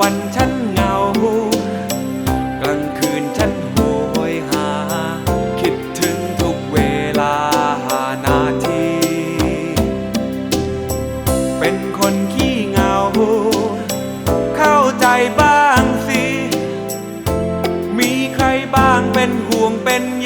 วันฉันเหงา กลางคืนฉันโหยหา คิดถึงทุกเวลาหานาที เป็นคนขี้เหงา เข้าใจบ้างสิ มีใครบ้างเป็นห่วงเป็นย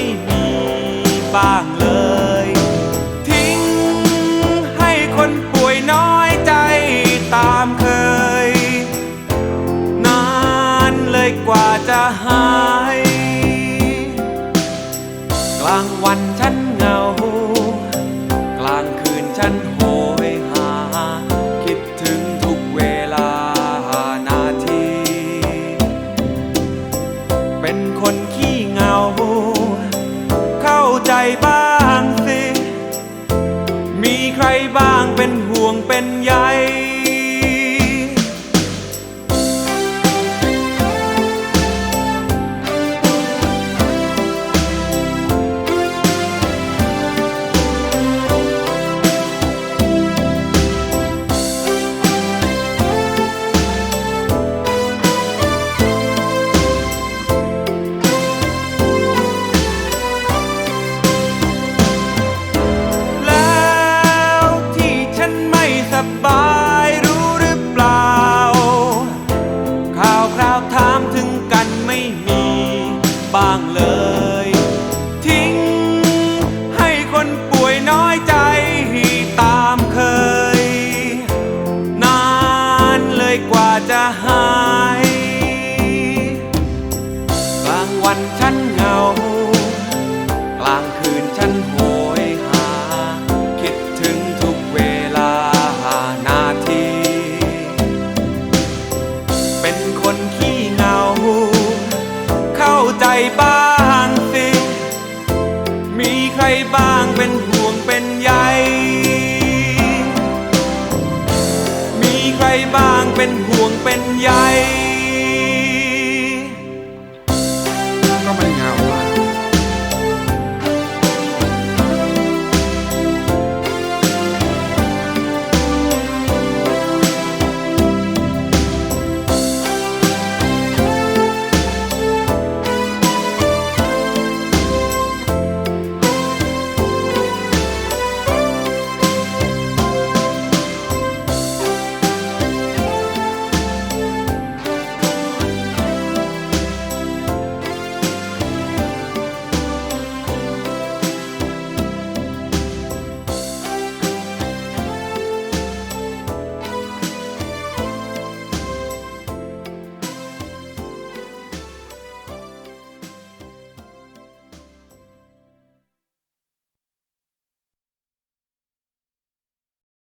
ไม่มีบ้างเลย ทิ้งให้คนป่วยน้อยใจตามเคย นานเลยกว่าจะหาย กลางวันฉัน ใจบ้างสิ มีใครบ้างเป็นห่วงเป็นใย step by ใครบ้างสิ มีใครบ้างเป็นห่วงเป็นใย มีใครบ้างเป็นห่วงเป็นใย